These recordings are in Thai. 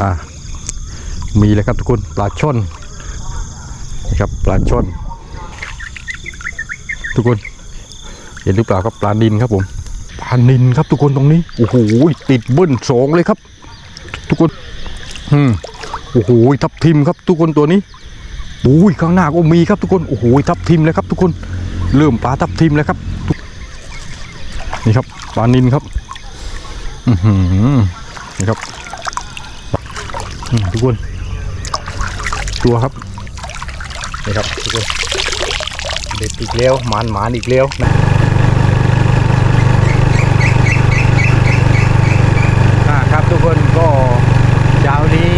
อ่ามีเลยครับทุกคนปลาช่อนนะครับปลาช่อนทุกคนเห็นหรือเปล่าครับปลานินครับผมปลานินครับทุกคนตรงนี้โอ้โหติดเบิ้ลสองเลยครับ ทุกคนอืมโอ้โหทับทิมครับทุกคนตัวนี้อุ้ยข้างหน้าก็มีครับทุกคนโอ้โหทับทิมเลยครับ ทุกคนเริ่มปลาทับทิมแล้วครับนี่ครับปลานินครับ อือหือนี่ครับ ทุกคน ตัวครับ นี่ครับทุกคน เด็ดอีกแล้วหมานหมานอีกแล้วนะครับทุกคนก็เช้านี้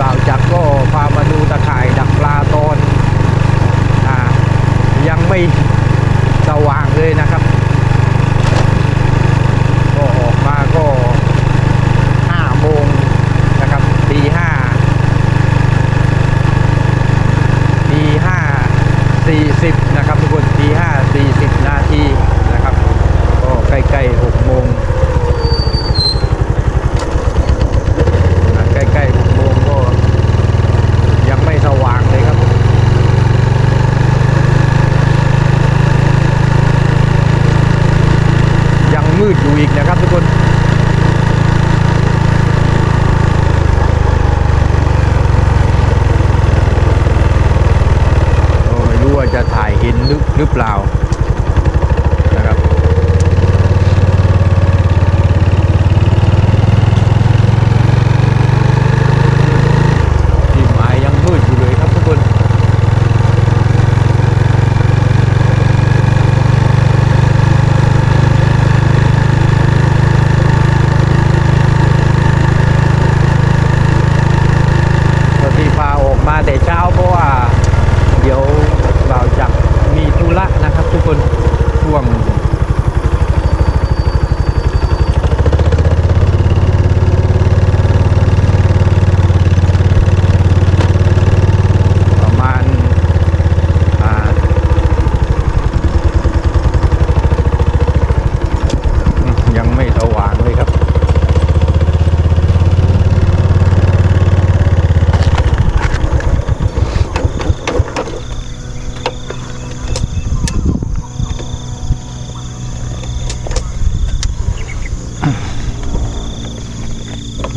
บ่าวจักก็พามาดูตะข่ายดักปลาตอนอ่ายังไม่สว่างเลยนะครับ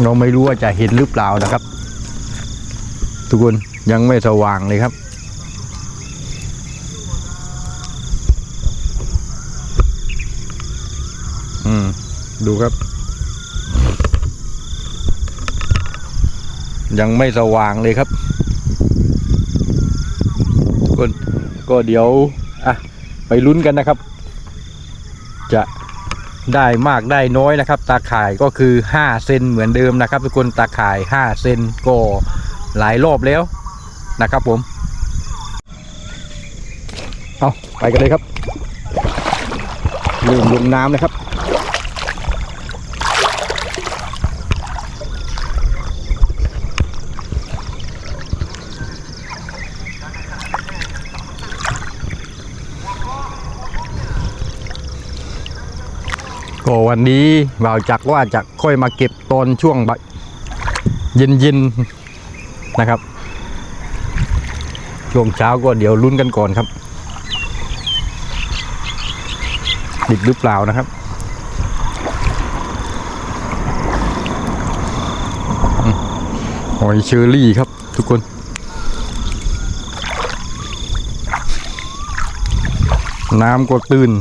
เราไม่รู้ว่าจะเห็นหรือเปล่านะครับ ทุกคนยังไม่สว่างเลยครับ อืม ดูครับ ยังไม่สว่างเลยครับทุกคนก็เดี๋ยว อะ ไปลุ้นกันนะครับ จะ ได้มากได้น้อยนะครับ ตาข่ายก็คือ 5 เซนเหมือนเดิมนะครับ ทุกคนตาข่าย 5 เซนก็หลายรอบแล้วนะครับผม เอาไปกันเลยครับเริ่มลงน้ำนะครับ ก็วันนี้บ่าวจักว่าจะค่อยมาเก็บตอนช่วงบ่ายเย็นๆนะครับ ช่วงเช้าก็เดี๋ยวลุ้นกันก่อนครับติดหรือเปล่านะครับอืมหอยเชอรี่ครับทุกคน น้ำก็ตื้น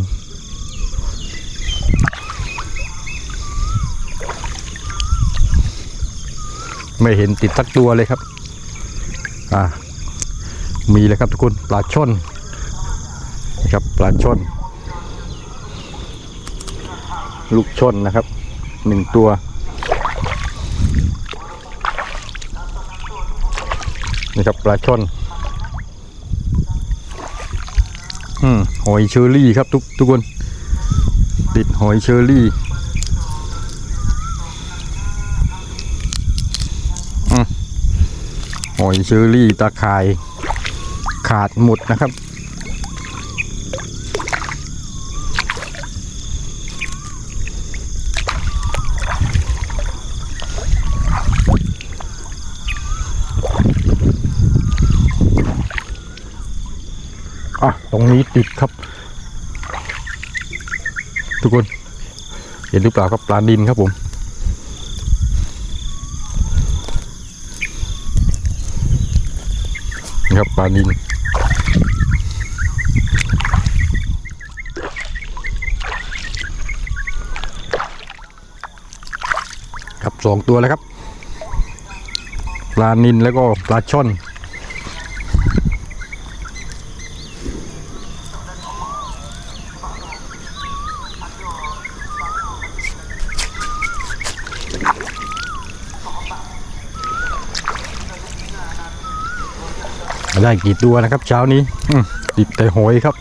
ไม่เห็นติดสักตัวเลยครับ อ่า มีเลยครับทุกคนปลาช่อนนะครับปลาช่อนลูกช่อนนะครับหนึ่งตัวนี่ครับปลาช่อนอืมหอยเชอรี่ครับทุกทุกคน ติดหอยเชอรี่ หอยเชอรี่ตะไคายขาดหมุดนะครับ อะ ตรงนี้ติดครับ ทุกคน เห็นหรือเปล่าครับปลาดินครับผม ครับปลานินครับสองตัวแล้วครับ ปลานินแล้วก็ปลาช่อน ได้กี่ตัวนะครับ เช้านี้ติดแต่หอยครับ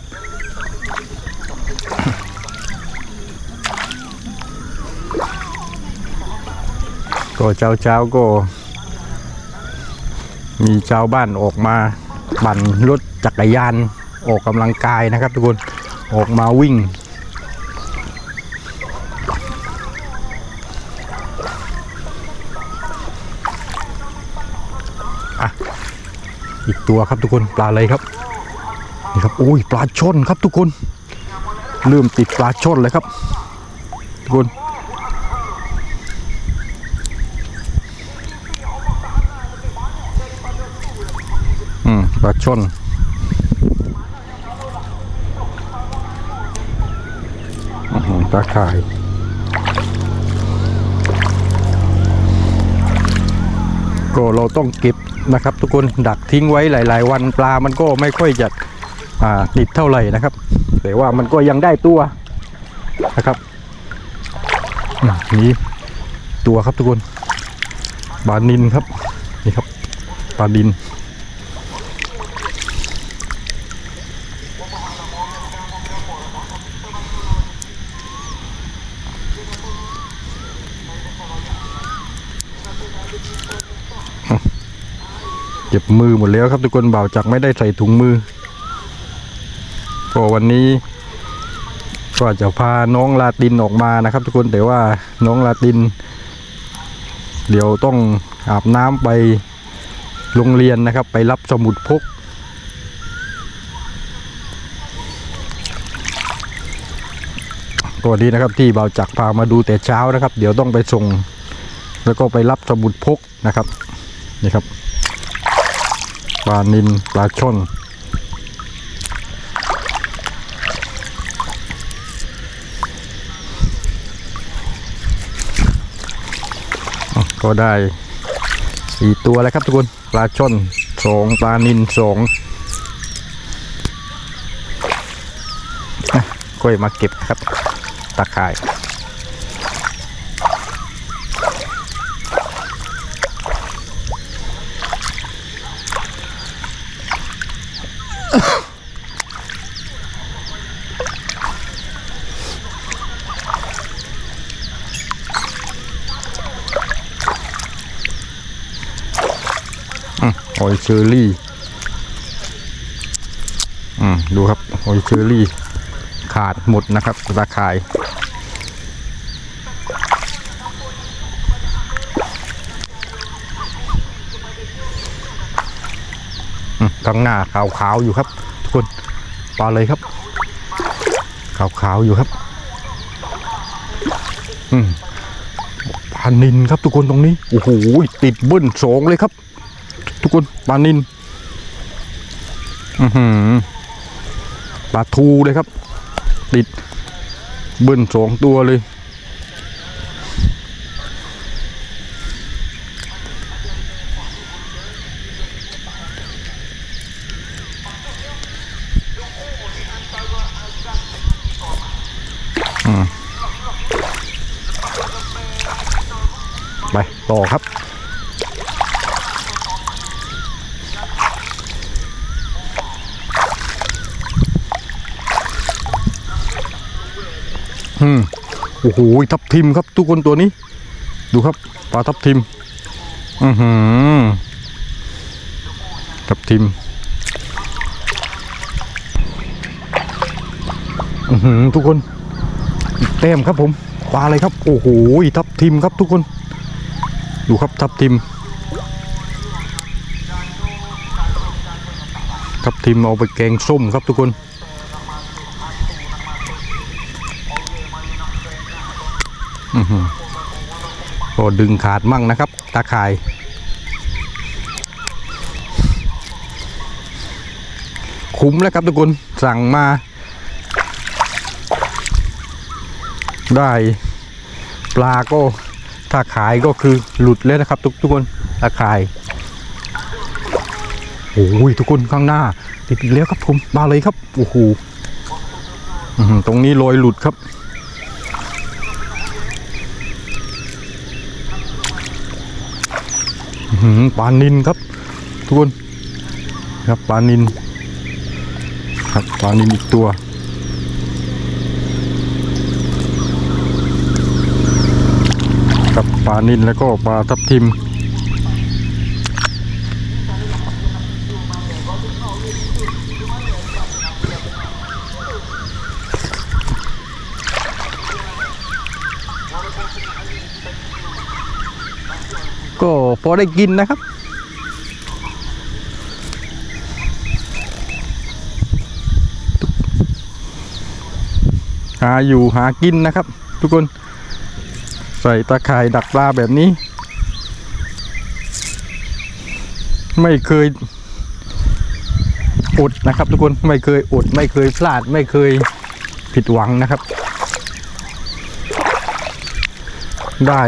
ก็เช้าเช้าก็ มีชาวบ้านออกมาปั่นรถจักรยานออกกำลังกายนะครับทุกคนออกมาวิ่ง อีกตัวครับทุกคนปลาอะไรครับนี่ครับโอ้ยปลาช่อนครับทุกคน เริ่มติดปลาช่อนเลยครับ ทุกคนอืมปลาช่อนอื้อหือปลาข่ายก็เราต้องเก็บ นะครับ ทุกคนดักทิ้งไว้หลาย ๆ วันปลามันก็ไม่ค่อยจะติดเท่าไหร่นะครับ แต่ว่ามันก็ยังได้ตัวนะครับนี่ตัวครับทุกคนปลานินครับนี่ครับปลาดิน จ็บมือหมดแล้วครับทุกคนเบาจักไม่ได้ใส่ถุงมือก็วันนี้ก็จะพาน้องลาตินออกมานะครับ ทุกคนแต่ว่าน้องลาติน เดี๋ยวต้องอาบน้ำไปโรงเรียนนะครับ ไปรับสมุดพกตัวนี้นะครับที่เบาจักพามาดูแต่เช้านะครับ เดี๋ยวต้องไปส่ง แล้วก็ไปรับสมุดพกนะครับนี่ครับ ปลานินปลาช่อนก็ได้สี่ตัวแล้วครับทุกคนปลาช่อนสองปลานินสองอะก็มาเก็บครับตะข่าย หอยเชอรี่ อืม ดูครับหอยเชอรี่ ขาดหมดนะครับตาข่าย ข้างหน้าขาวๆอยู่ครับ ทุกคนปลาเลยครับ ขาวๆอยู่ครับ อืมปลานินครับทุกคนตรงนี้โอ้โหติดเบิ้ลสองเลยครับ ทุกคนปลานินอือหือปลาทูเลยครับ ติดเบิ้ลสองตัวเลย ต่อครับ อืมโอ้โหทับทิมครับทุกคนตัวนี้ ดูครับปลาทับทิม อือหือทับทิม อือหือทุกคนอีกแต้มครับผมปลาอะไรครับ โอ้โหทับทิมครับทุกคน ดูครับทับทิม ทับทิมเอาไปแกงส้มครับทุกคนก็ดึงขาดมั่งนะครับ ตาข่ายคุ้มแล้วครับทุกคนสั่งมา ได้ ปลาก็ ถ้าขายก็คือหลุดเลยนะครับ ทุกทุกคนตาขายโอ้ยทุกคนข้างหน้า ติดอีกแล้วครับผมมาเลยครับโอ้โหตรงนี้รอยหลุดครับ ปลานินครับ ทุกคน ครับปลานิน ครับปลานินอีกตัว กับ ปลานินแล้วก็ปลาทับทิม ก็พอได้กินนะครับหาอยู่หากินนะครับ ทุกคน ใส่ตาข่ายดักปลาแบบนี้ ไม่เคยอดนะครับทุกคนไม่เคยอดไม่เคยพลาดไม่เคยผิดหวังนะครับ ได้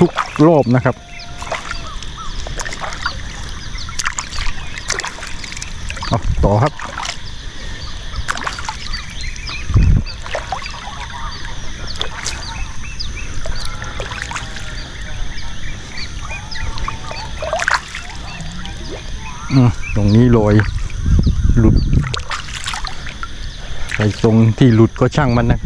ทุกรอบนะครับเอาต่อครับ ตรงนี้ลอยหลุดไปตรงที่หลุดก็ช่างมันนะ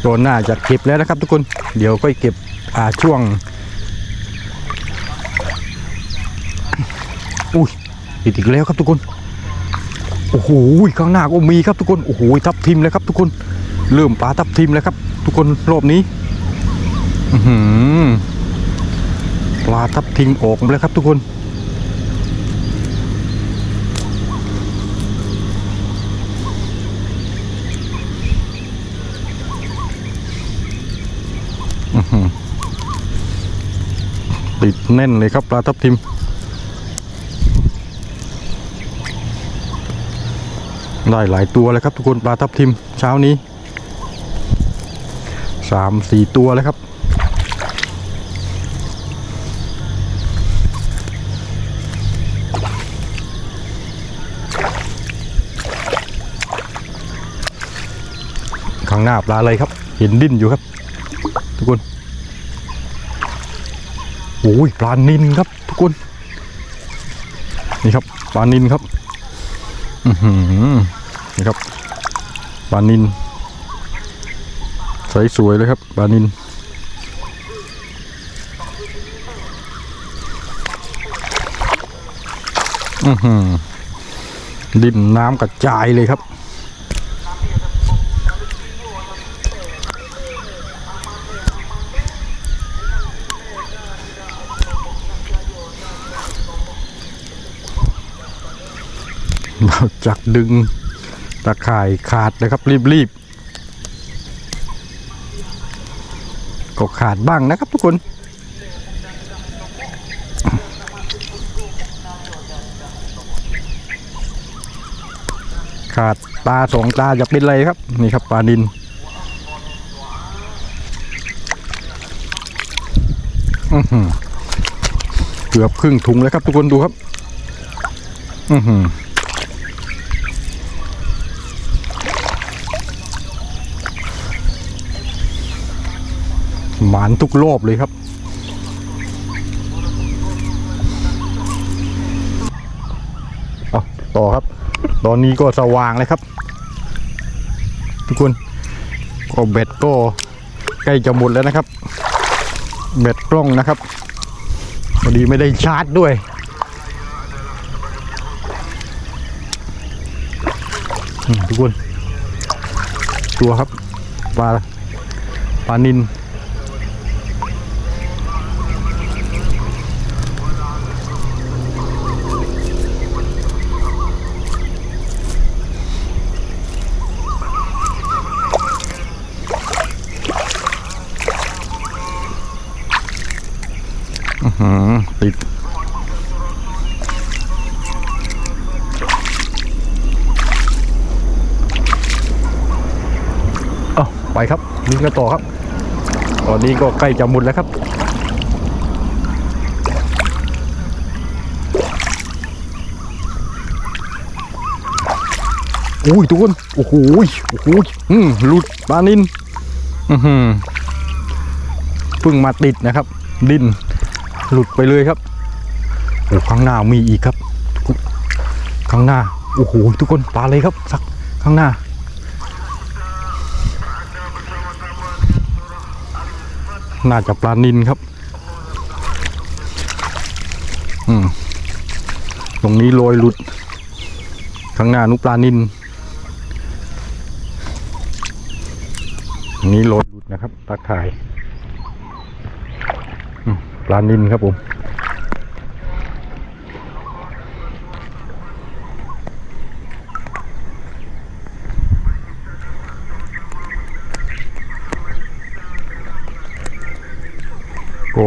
โดนน่าจะเก็บแล้วนะครับทุกคน เดี๋ยวก็เก็บอ่าช่วง อุ้ยติดอีกแล้วครับทุกคน โอ้โหข้างหน้าก็มีครับทุกคน โอ้โหทับทิมเลยครับทุกคน เริ่มปลาทับทิมแล้วครับ ทุกคนรอบนี้ปลาทับทิมออกมาแล้วครับ ทุกคนอื้อหือติดแน่นเลยครับปลาทับทิม ได้หลายตัวเลยครับทุกคนปลาทับทิมเช้านี้ สามสี่ตัวเลยครับ ข้างหน้าปลาอะไรครับ เห็นดิ้นอยู่ครับ ทุกคนโอ้ยปลานินครับ ทุกคน นี่ครับปลานินครับ อือหือนี่ครับปลานิน ใสสวยเลยครับปลานินอือหือดินน้ำกระจายเลยครับ เราจักดึงตะข่ายขาดนะครับ รีบๆ ก็ขาดบ้างนะครับทุกคน ขาดตาสองตาจะเป็นไรครับ นี่ครับปลานินอื้อหือเกือบครึ่งถุงแล้วครับทุกคนดูครับ อือหือ หมานทุกรอบเลยครับ เอาต่อครับ ตอนนี้ก็สว่างเลยครับ ทุกคนก็เบ็ดก็ใกล้จะหมดแล้วนะครับ เบ็ดกล้องนะครับพอดีไม่ได้ชาร์จด้วยทุกคน ตัวครับปลาปลานิน อืมติดเอาไปครับนี่ก็ต่อครับ ตอนนี้ก็ใกล้จะมุดแล้วครับอุ้ยทุกคนโอ้โหโอ้โหอืมหลุดปลานินอือหือเพิ่งมาติดนะครับ ดิน หลุดไปเลยครับโอ้ข้างหน้ามีอีกครับ ข้างหน้าโอ้โหทุกคนปลาเลยครับสักข้างหน้า น่าจะปลานินครับ อืมตรงนี้โรยหลุด ข้างหน้านุปลานินนี้โรยหลุดนะครับตาข่าย ปลานินครับผมโอ้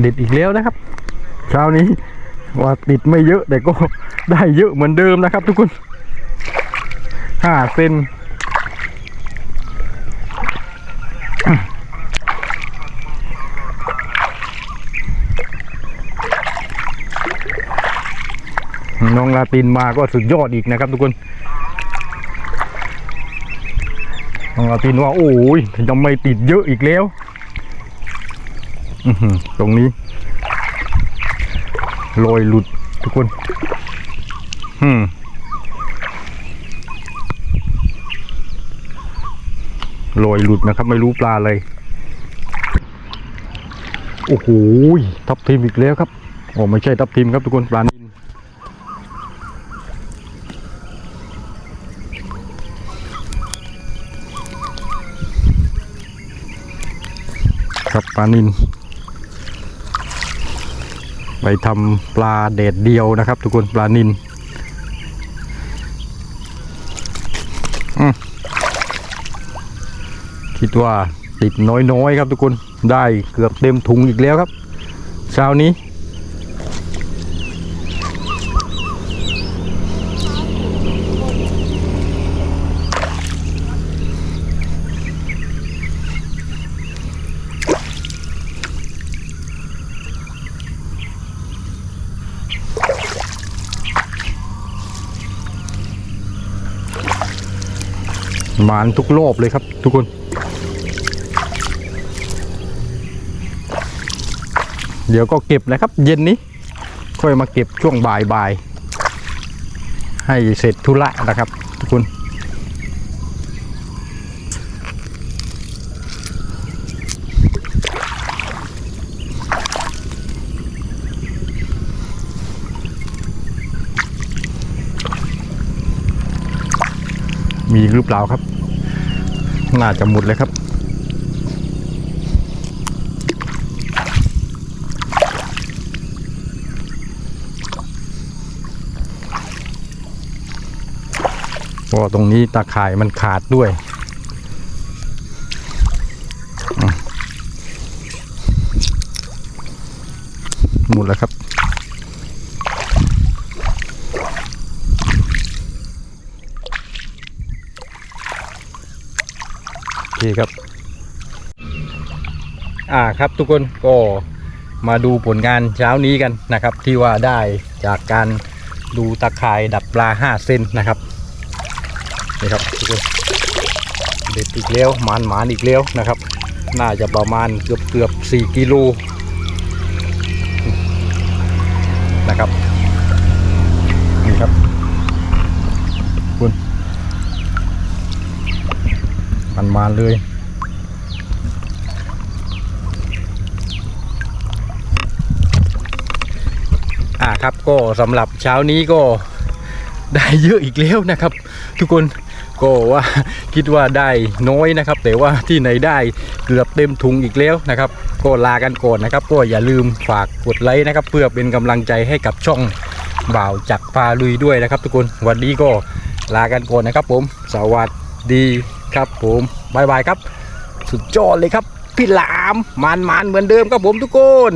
เด็ดอีกแล้วนะครับเช้านี้ว่าติดไม่เยอะแต่ก็ได้เยอะเหมือนเดิมนะครับทุกคนห้าเซนาตินมาก็สุดยอดอีกนะครับ ทุกคนน้องลาตินว่าโอ้ยทำไม่ติดเยอะอีกแล้วอือหือตรงนี้ลอยหลุดทุกคนอืมลอยหลุดนะครับ ไม่รู้ปลาอะไร โอ้โหทับทิมอีกแล้วครับโอ้ไม่ใช่ทับทิมครับทุกคนปลา ปลานินไปทำปลาเด็ดเดียวนะครับ ทุกคนปลานินคิดว่าติดน้อยๆครับทุกคนได้เกือบเต็มถุงอีกแล้วครับเช้านี้านทุกรอบเลยครับ ทุกคน เดี๋ยวก็เก็บนะครับ เย็นนี้ ค่อยมาเก็บช่วงบ่ายๆให้เสร็จธุระนะครับ ทุกคนมีหรือเปล่าครับ น่าจะหมดเลยครับเพราะตรงนี้ตาข่ายมันขาดด้วยมหมดแล้วครับ โอเครับ อ่าครับทุกคนก็มาดูผลงานเช้านี้กันนะครับ ที่ว่าได้จากการดูตะข่ายดักปลา 5 เส้นนะครับนี่ครับทุกคนเด็ดอีกแล้วหมานหมานอีกแล้วนะครับ น่าจะประมาณเกือบเกือบ4กิโล มันมาเลยอ่าครับก็สำหรับเช้านี้ก็ได้เยอะอีกแล้วนะครับ ทุกคนก็ว่าคิดว่าได้น้อยนะครับ แต่ว่าที่ไหนได้เกือบเต็มถุงอีกแล้วนะครับ ก็ลากันก่อนนะครับ ก็อย่าลืมฝากกดไลค์นะครับ เพื่อเป็นกำลังใจให้กับช่องบ่าวจักรพาลุยด้วยนะครับ ทุกคนวันนี้ก็ลากันก่อนนะครับ ผม สวัสดี ครับผมบายบายครับ สุดยอดเลยครับ พี่หลามมันมันๆเหมือนเดิมครับผมทุกคน